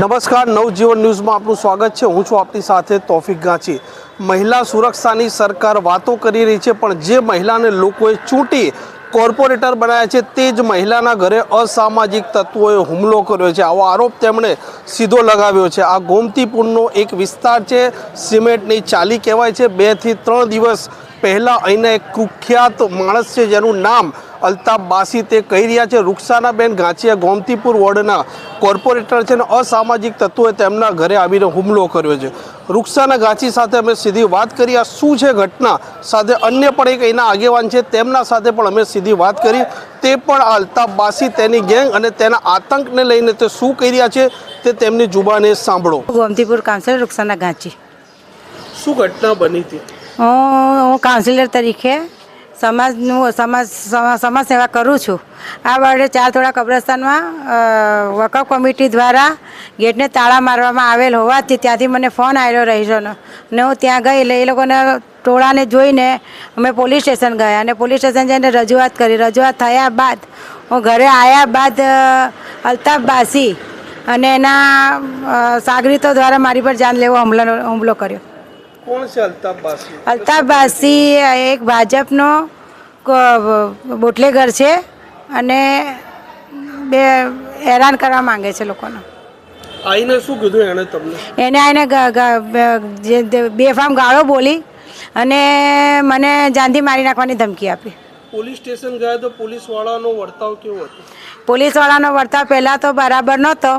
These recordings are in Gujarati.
નમસ્કાર, નવજીવન ન્યૂઝમાં આપનું સ્વાગત છે. હું છું આપની સાથે તોફિક ગાંચી. મહિલા સુરક્ષાની સરકાર વાતો કરી રહી છે, પણ જે મહિલાને લોકોએ ચૂંટી કોર્પોરેટર બનાવ્યા છે, તે જ મહિલાના ઘરે અસામાજિક તત્વોએ હુમલો કર્યો છે. આવો આરોપ તેમણે સીધો લગાવ્યો છે. આ ગોમતીપુરનો એક વિસ્તાર છે, સિમેન્ટની ચાલી કહેવાય છે. બેથી ત્રણ દિવસ પહેલાં અહીંના એક કુખ્યાત માણસ છે, જેનું નામ અલ્તાફ બાસી તે કહી રહ્યા છે રૂક્ષાનાબેન ગાંચિયા ગોમતીપુર વોર્ડના કોર્પોરેટર છે અને અસામાજિક તત્વોએ તેમના ઘરે આવીને હુમલો કર્યો છે. રૂક્ષાના ગાંચી સાથે અમે સીધી વાત કરી આ શું છે ઘટના? સાથે અન્ય પણ એક એના આગેવાન છે તેમના સાથે પણ અમે સીધી વાત કરી. તે પણ આ અલ્તાફ બાસી તેની ગેંગ અને તેના આતંકને લઈને તે શું કહી રહ્યા છે તે તેમની જુબાને સાંભળો. ગોમતીપુર કાઉન્સિલર રૂક્ષાના ગાંચી. શું ઘટના બની હતી? હું કાઉન્સિલર તરીકે સમાજનું સમાજ સમાજ સેવા કરું છું. આ વડે ચાર થોડા કબ્રસ્તાનમાં વકફ કમિટી દ્વારા ગેટને તાળા મારવામાં આવેલ હોવાથી ત્યાંથી મને ફોન આવ્યો રહીશોનો ને હું ત્યાં ગઈ એટલે એ લોકોને ટોળાને જોઈને અમે પોલીસ સ્ટેશન ગયા અને પોલીસ સ્ટેશન જઈને રજૂઆત કરી. રજૂઆત થયા બાદ હું ઘરે આવ્યા બાદ અલ્તાફ બાસી અને એના સાગરીતો દ્વારા મારી પર જાન લેવો હુમલો હુમલો કર્યો. કોણ છે અલ્તાફ બાસી અલ્તાફ બાસી એક ભાજપનો બોટલેગર છે અને બે હેરાન કરવા માંગે છે લોકોને. આઈને શું કીધું એણે તમને? એને આઈને બેફામ ગાળો બોલી અને મને જાનથી મારી નાખવાની ધમકી આપી. પોલીસ સ્ટેશન ગયા તો પોલીસ વાળાનો વર્તાવ કેવો હતો? પોલીસવાળાનો વર્તાવ પહેલાં તો બરાબર નહોતો.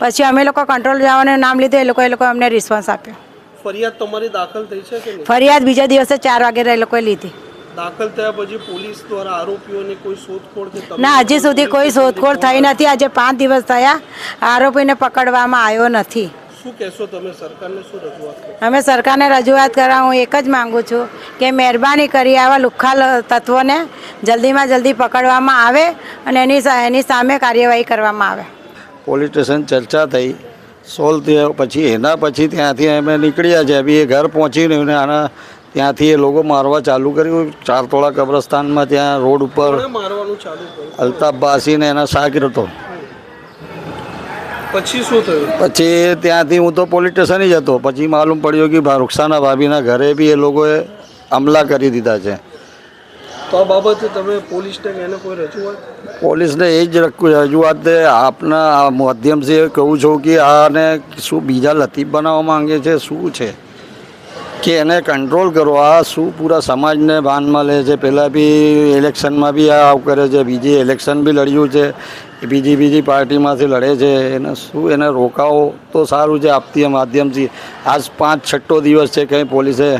પછી અમે લોકો કંટ્રોલ જવાનું નામ લીધું એ લોકો એ લોકો અમને રિસ્પોન્સ આપ્યો. ફરિયાદ તમારી દાખલ થઈ છે કે નહીં? ફરિયાદ બીજા દિવસે ચાર વાગે એ લોકોએ લીધી. દાખલ થયા પછી પોલીસ દ્વારા આરોપીઓને કોઈ શોધખોળ કે ના હજી સુધી કોઈ શોધખોળ થઈ નથી. આજે પાંચ દિવસ થયા. આરોપીને પકડવામાં આવ્યો નથી. શું કહેશો તમે? સરકારને શું રજૂઆત અમે સરકારને રજૂઆત કરવા હું એક જ માગું છું કે મહેરબાની કરી આવા લુખ્ખા તત્વોને જલ્દીમાં જલ્દી પકડવામાં આવે અને એની સા- એની સામે કાર્યવાહી કરવામાં આવે. પોલીસ સ્ટેશન ચર્ચા થઈ. થયા પછી એના પછી ત્યાંથી અમે નીકળ્યા છે. બી એ ઘર પહોંચીને અને આના ત્યાંથી એ લોકો મારવા ચાલુ કર્યું. ચારતોળા કબ્રસ્તાનમાં ત્યાં રોડ ઉપર અલ્તાફ બાસીને એના સાકર હતો પછી શું થયું? પછી ત્યાંથી હું તો પોલીસ સ્ટેશન જ હતો પછી માલુમ પડ્યું કે રૂક્ષાના ભાભીના ઘરે બી એ લોકોએ હમલા કરી દીધા છે. તો આ બાબતે પોલીસને કે એને કોઈ રજૂઆત? પોલીસને એ જ રજૂઆત આપના માધ્યમથી કહું છું કે આને શું બીજા લતીફ બનાવવા માંગે છે, શું છે? કે એને કંટ્રોલ કરો, આ શું પૂરા સમાજને ભાનમાં લે છે? પહેલાં બી ઇલેક્શનમાં બી આ આવું કરે છે, બીજી ઇલેક્શન બી લડ્યું છે, બીજી બીજી પાર્ટીમાંથી લડે છે, એને શું એને રોકાવો તો સારું છે, આપતી માધ્યમથી. આજ પાંચ છઠ્ઠો દિવસ છે કંઈ પોલીસે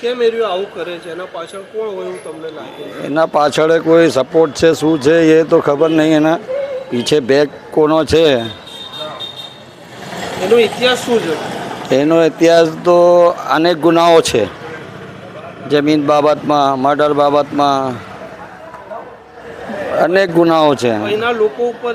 કેમ એરિયો આવું કરે છે? એના પાછળ કોણ હોય એવું તમને લાગે એના પાછળ કોઈ સપોર્ટ છે શું છે એ તો ખબર નહીં. એના પીછે બેગ કોનો છે? એનો ઇતિહાસ શું છે? એનો ઇતિહાસ તો અનેક ગુનાઓ છે. જમીન બાબતમાં મર્ડર બાબતમાં અનેક ગુનાઓ છે. અહીંના લોકો ઉપર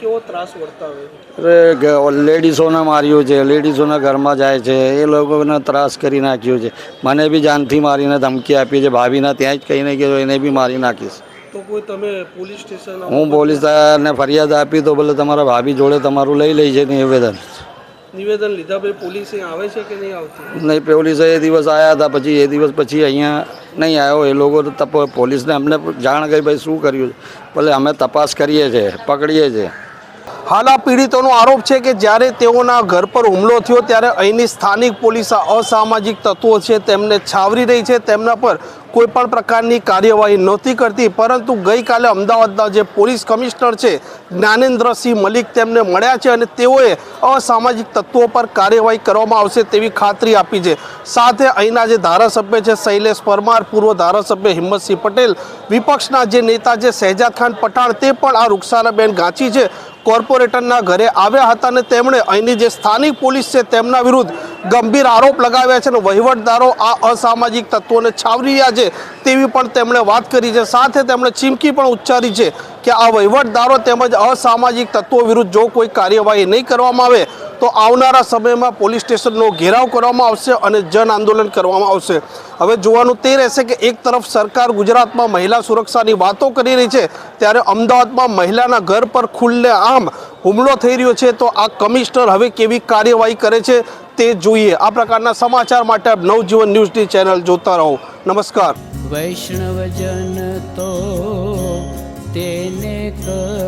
કેવો ત્રાસ વર્તાવે છે? અરે ગ- લેડીઝોને માર્યું છે લેડીઝોના ઘરમાં જાય છે એ લોકોને ત્રાસ કરી નાખ્યો છે. મને બી જાનથી મારીને ધમકી આપી છે ભાભીના ત્યાં જ કહીને ગયો એને બી મારી નાખીશ. તો કોઈ તમે પોલીસ સ્ટેશન હું પોલીસને ફરિયાદ આપી તો ભલે તમારા ભાભી જોડે તમારું લઈ લઈ છે નિવેદન. નિવેદન લીધા પછી પોલીસે આવે છે કે નહીં આવતી? નહીં પોલીસે એ દિવસ આવ્યા હતા પછી એ દિવસ પછી અહીંયા નહીં આવ્યો, એ લોકો તપ પોલીસને અમને જાણ કરી, ભાઈ શું કર્યું ભલે અમે તપાસ કરીએ છીએ, પકડીએ છીએ. હાલ આ પીડિતોનો આરોપ છે કે જ્યારે તેઓના ઘર પર હુમલો થયો ત્યારે અહીંની સ્થાનિક પોલીસ અસામાજિક તત્વો છે, તેમને છાવરી રહી છે, તેમના પર કોઈ પણ પ્રકારની કાર્યવાહી નહોતી કરતી, પરંતુ ગઈકાલે અમદાવાદના જે પોલીસ કમિશનર છે, જ્ઞાનેન્દ્રસિંહ મલિક તેમને મળ્યા છે અને તેઓએ અસામાજિક તત્વો પર કાર્યવાહી કરવામાં આવશે તેવી ખાતરી આપી છે. સાથે અહીંના જે ધારાસભ્ય છે, શૈલેષ પરમાર, પૂર્વ ધારાસભ્ય હિંમતસિંહ પટેલ, વિપક્ષના જે નેતા છે, શહેજાદ ખાન પઠાણ, તે પણ આ રૂક્ષાનાબેન ગાંચી છે. કોર્પોરેટરના ઘરે આવ્યા હતા અને તેમણે અહીંની જે સ્થાનિક પોલીસ છે તેમના વિરુદ્ધ ગંભીર આરોપ લગાવ્યા છે અને વહીવટદારો આ અસામાજિક તત્વોને છાવરી રહ્યા છે તેવી પણ તેમણે વાત કરી છે. સાથે તેમણે ચીમકી પણ ઉચ્ચારી છે કે આ વહીવટદારો તેમજ અસામાજિક તત્વો વિરુદ્ધ જો કોઈ કાર્યવાહી નહીં કરવામાં આવે તો આવનારા સમયમાં પોલીસ સ્ટેશનનો ઘેરાવ કરવામાં આવશે અને જન આંદોલન કરવામાં આવશે. હવે જોવાનું તે રહેશે કે એક તરફ સરકાર ગુજરાતમાં મહિલા સુરક્ષાની વાતો કરી રહી છે, ત્યારે અમદાવાદમાં મહિલાના ઘર પર ખુલ્લે આમ હુમલો થઈ રહ્યો છે, તો આ કમિશનર હવે કેવી કાર્યવાહી કરે છે તે જોઈએ. આ પ્રકારના સમાચાર માટે નવજીવન ન્યૂઝની ચેનલ જોતા રહો. નમસ્કાર. વૈષ્ણવજન તો તેને કર